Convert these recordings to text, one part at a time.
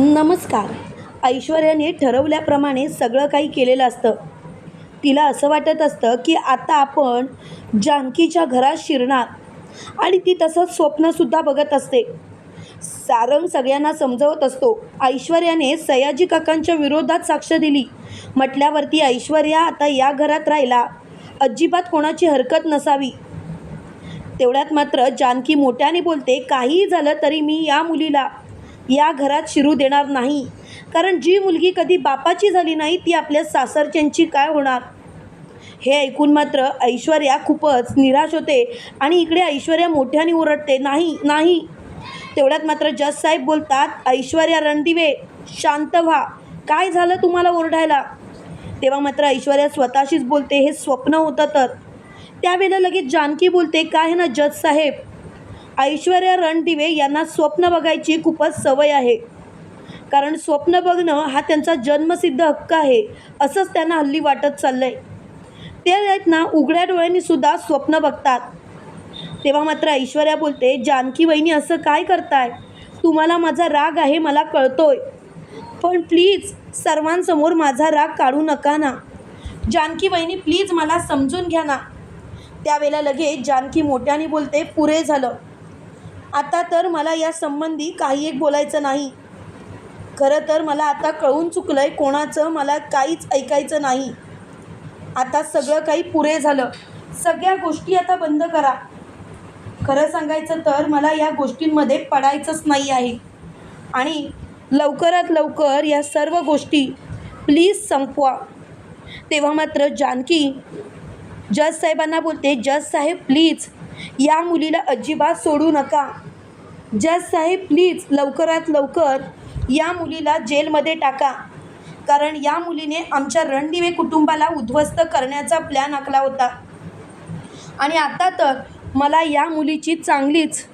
नमस्कार. ऐश्वर्याने ठरवल्याप्रमाणे सगळं काही केलेलं असतं. तिला असं वाटत असतं की आता आपण जानकीच्या घरात शिरणार आणि ती तसंच स्वप्नसुद्धा बघत असते. सारंग सगळ्यांना समजवत असतो. ऐश्वर्याने सयाजी काकांच्या विरोधात साक्ष दिली. म्हटल्यावरती ऐश्वर्या आता या घरात राहिला. अजिबात कोणाची हरकत नसावी. तेवढ्यात मात्र जानकी मोठ्याने बोलते काहीही झालं तरी मी या मुलीला या घरात शिरू देणार नाही. कारण जी मुलगी कधी बापाची झाली नाही ती आपल्या सासरच्यांची काय होणार? हे ऐकून मात्र ऐश्वर्या खूपच निराश होते आणि इकडे ऐश्वर्या मोठ्याने ओरडते नाही नाही. तेवढ्यात मात्र जज साहेब बोलतात ऐश्वर्या रणदिवे शांत व्हा. काय झालं तुम्हाला ओरडायला? तेव्हा मात्र ऐश्वर्या स्वतःशीच बोलते हे स्वप्न होतं तर. त्यावेळेला लगेच जानकी बोलते काय ना जज साहेब? ऐश्वर्या रणदिवे यांना स्वप्न बघायची खूपच सवय आहे. कारण स्वप्न बघणं हा त्यांचा जन्मसिद्ध हक्क आहे असंच त्यांना हल्ली वाटत चाललंय. ते आहेत ना उघड्या डोळ्यांनी सुद्धा स्वप्न बघतात. तेव्हा मात्र ऐश्वर्या बोलते जानकी वहिनी असं काय करताय? तुम्हाला माझा राग आहे मला कळतोय. पण प्लीज सर्वांसमोर माझा राग काढू नका ना. जानकी वहिनी प्लीज मला समजून घ्या ना. त्यावेळेला लगेच जानकी मोठ्याने बोलते पुरे झालं. आता तर मला या संबंधी काही एक बोलायचं नाही. खरं तर मला आता कळून चुकलं आहे कोणाचं मला काहीच ऐकायचं नाही. आता सगळं काही पुरे झालं. सगळ्या गोष्टी आता बंद करा. खरं सांगायचं तर मला या गोष्टींमध्ये पडायचंच नाही आहे. आणि लवकरात लवकर या सर्व गोष्टी प्लीज संपवा. तेव्हा मात्र जानकी जज साहेबांना बोलते जज साहेब प्लीज या मुलीला अजिबात सोडू नका. जज साहेब प्लीज लवकरात लवकर या मुलीला जेलमध्ये टाका. कारण या मुलीने आमच्या रणदिवे कुटुंबाला उद्ध्वस्त करण्याचा प्लॅन आखला होता. आणि आता तर मला या मुलीची चांगलीच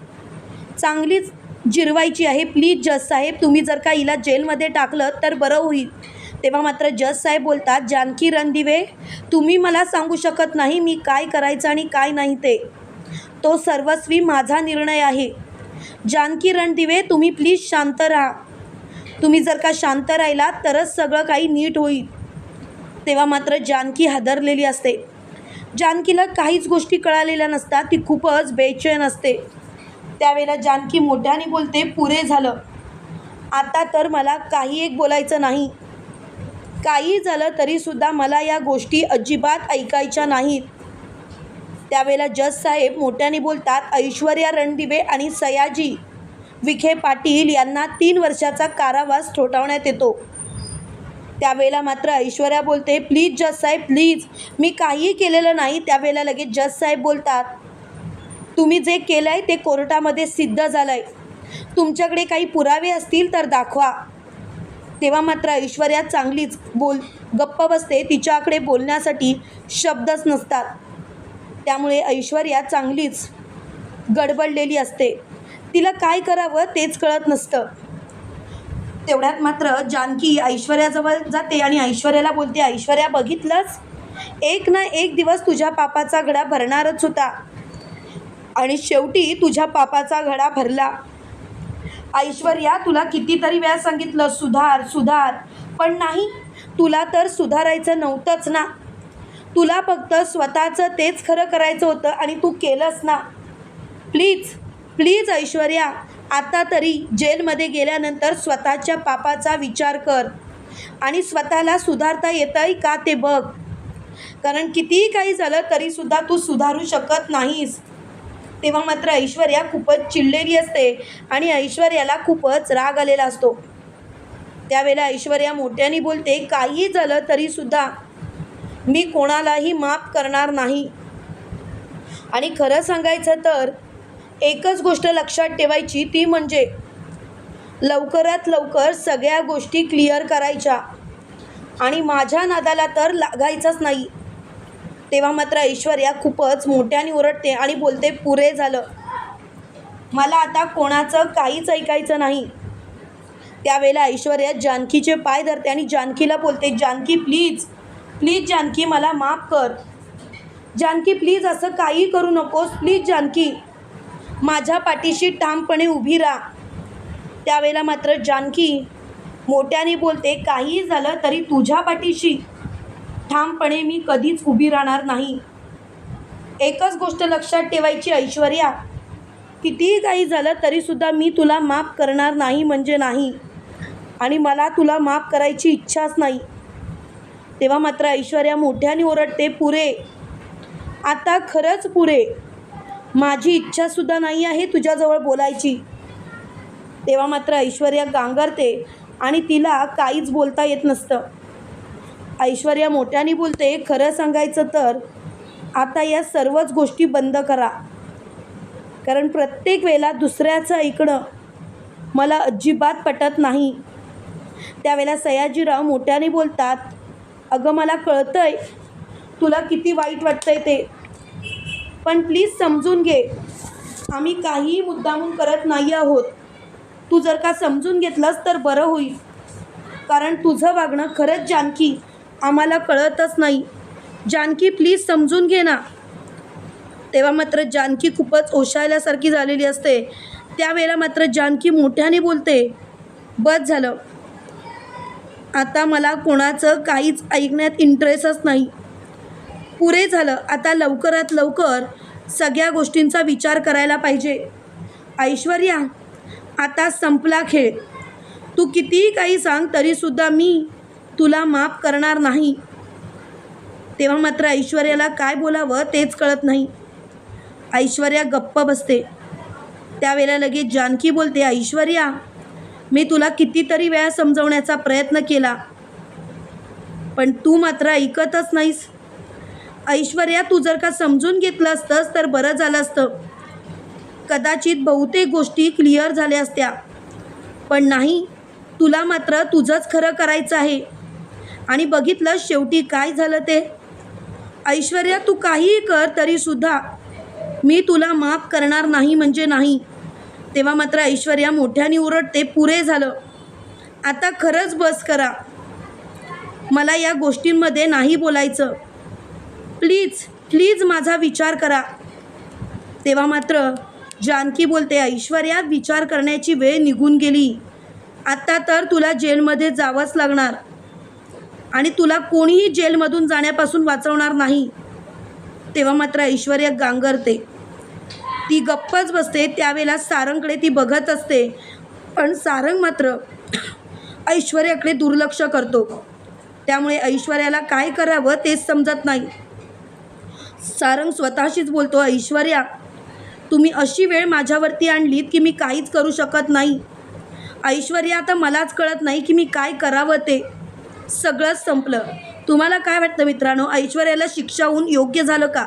चांगलीच जिरवायची आहे. प्लीज जज साहेब तुम्ही जर का हिला जेलमध्ये टाकलं तर बरं होईल. तेव्हा मात्र जज साहेब बोलतात जानकी रणदिवे तुम्ही मला सांगू शकत नाही मी काय करायचं आणि काय नाही ते. तो सर्वस्वी माझा निर्णय आहे. जानकी रणदिवे तुम्ही प्लीज शांत राहा. तुम्ही जर का शांत राहिलात तरच सगळं काही नीट होईल. तेव्हा मात्र जानकी हादरलेली असते. जानकीला काहीच गोष्टी कळालेल्या नसतात ती खूपच बेचैन असते. त्यावेळेला जानकी मोठ्याने बोलते पुरे झालं. आता तर मला काही एक बोलायचं नाही. काही झालं तरीसुद्धा मला या गोष्टी अजिबात ऐकायच्या नाहीत. त्यावेळेला जज साहेब मोठ्याने बोलतात ऐश्वर्या रणदिवे आणि सयाजी विखे पाटील यांना तीन वर्षाचा कारावास ठोठावण्यात येतो. त्यावेळेला मात्र ऐश्वर्या बोलते प्लीज जज साहेब प्लीज. मी काहीही केलेलं नाही. त्यावेळेला लगेच जज साहेब बोलतात तुम्ही जे केलं आहे ते कोर्टामध्ये सिद्ध झालं आहे तुमच्याकडे काही पुरावे असतील तर दाखवा. तेव्हा मात्र ऐश्वर्या चांगलीच बोल गप्प बसते. तिच्याकडे बोलण्यासाठी शब्दच नसतात. त्यामुळे ऐश्वर्या चांगलीच गडबडलेली असते. तिला काय करावं तेच कळत नसतं. तेवढ्यात मात्र जानकी ऐश्वर्याजवळ जाते आणि ऐश्वर्याला बोलते ऐश्वर्या बघितलंच एक ना एक दिवस तुझ्या पापाचा घडा भरणारच होता. आणि शेवटी तुझ्या पापाचा घडा भरला. ऐश्वर्या तुला कितीतरी वेळा सांगितलं सुधार सुधार. पण नाही तुला तर सुधारायचं नव्हतंच ना. तुला फक्त स्वतःचं तेच खरं करायचं होतं आणि तू केलंस ना. प्लीज प्लीज ऐश्वर्या आता तरी जेलमध्ये गेल्यानंतर स्वतःच्या पापाचा विचार कर. आणि स्वतःला सुधारता येतं आहे का ते बघ. कारण कितीही काही झालं तरीसुद्धा तू सुधारू शकत नाहीस. तेव्हा मात्र ऐश्वर्या खूपच चिडलेली असते आणि ऐश्वर्याला खूपच राग आलेला असतो. त्यावेळेला ऐश्वर्या मोठ्याने बोलते काही झालं तरीसुद्धा मी कोणालाही माफ करणार नाही. आणि खरं सांगायचं तर एकच गोष्ट लक्षात ठेवायची ती म्हणजे लवकरात लवकर सगळ्या गोष्टी क्लिअर करायच्या. आणि माझ्या नादाला तर लागायचंच नाही. तेव्हा मात्र ऐश्वर्या खूपच मोठ्याने ओरडते आणि बोलते पुरे झालं. मला आता कोणाचं काहीच ऐकायचं नाही. त्यावेळेला ऐश्वर्या जानकीचे पाय धरते आणि जानकीला बोलते जानकी प्लीज. प्लीज जानकी मला माफ कर. जानकी प्लीज असं काही करू नकोस. प्लीज जानकी माझ्या पाठीशी ठामपणे उभी राहा. त्यावेळेला मात्र जानकी मोठ्याने बोलते काहीही झालं तरी तुझ्या पाठीशी ठामपणे मी कधीच उभी राहणार नाही. एकच गोष्ट लक्षात ठेवायची ऐश्वर्या कितीही काही झालं तरीसुद्धा मी तुला माफ करणार नाही म्हणजे नाही. आणि मला तुला माफ करायची इच्छाच नाही. तेव्हा मात्र ऐश्वर्या मोठ्याने ओरडते पुरे आता खरंच पुरे. माझी इच्छासुद्धा नाही आहे तुझ्याजवळ बोलायची. तेव्हा मात्र ऐश्वर्या गांगरते आणि तिला काहीच बोलता येत नसतं. ऐश्वर्या मोठ्याने बोलते खरं सांगायचं तर आता या सर्वच गोष्टी बंद करा. कारण प्रत्येक वेळेला दुसऱ्याचं ऐकणं मला अजिबात पटत नाही. त्यावेळेला सयाजीराव मोठ्याने बोलतात अगं मला कळतंय. तुला किती वाईट वाटतंय ते. पण प्लीज समजून घे. आम्ही काहीही मुद्दामून करत नाही आहोत. तू जर का समजून घेतलंस तर बरं होईल. कारण तुझं वागणं खरंच जानकी आम्हाला कळतच नाही. जानकी प्लीज समजून घे ना. तेव्हा मात्र जानकी खूपच ओशायल्यासारखी झालेली असते. त्यावेळेला मात्र जानकी मोठ्याने बोलते. बस झालं. आता मला कोणाचं काहीच ऐकण्यात इंटरेस्टच नाही. पुरे झालं आता लवकरात लवकर सगळ्या गोष्टींचा विचार करायला पाहिजे. ऐश्वर्या आता संपला खेळ. तू कितीही काही सांग तरीसुद्धा मी तुला माफ करणार नाही. तेव्हा मात्र ऐश्वर्याला काय बोलावं तेच कळत नाही. ऐश्वर्या गप्प बसते. त्यावेळेला लगेच जानकी बोलते ऐश्वर्या मी तुला कितीतरी वेळा समजवण्याचा प्रयत्न केला पण तू मात्र ऐकतच नाहीस. ऐश्वर्या तू जर का समजून घेतलं असतंस तर बरं झालं असतं. कदाचित बहुतेक गोष्टी क्लिअर झाल्या असत्या पण नाही तुला मात्र तुझंच खरं करायचं आहे. आणि बघितलं शेवटी काय झालं ते? ऐश्वर्या तू काहीही कर तरीसुद्धा मी तुला माफ करणार नाही म्हणजे नाही. तेव्हा मात्र ऐश्वर्या मोठ्याने उरडते पुरे झालं. आता खरंच बस करा. मला या गोष्टींमध्ये नाही बोलायचं. प्लीज प्लीज माझा विचार करा. तेव्हा मात्र जानकी बोलते ऐश्वर्या विचार करण्याची वेळ निघून गेली. आत्ता तर तुला जेलमध्ये जावंच लागणार. आणि तुला कोणीही जेलमधून जाण्यापासून वाचवणार नाही. तेव्हा मात्र ऐश्वर्या गांगरते. ती गप्पच बसते त्यावेळेला सारंगकडे ती बघत असते. पण सारंग मात्र ऐश्वर्याकडे दुर्लक्ष करतो. त्यामुळे ऐश्वर्याला काय करावं तेच समजत नाही. सारंग स्वतःशीच बोलतो ऐश्वर्या तुम्ही अशी वेळ माझ्यावरती आणलीत की मी काहीच करू शकत नाही. ऐश्वर्या आता मलाच कळत नाही की मी काय करावं ते. सगळंच संपलं. तुम्हाला काय वाटतं मित्रांनो? ऐश्वर्याला शिक्षा होऊन योग्य झालं का?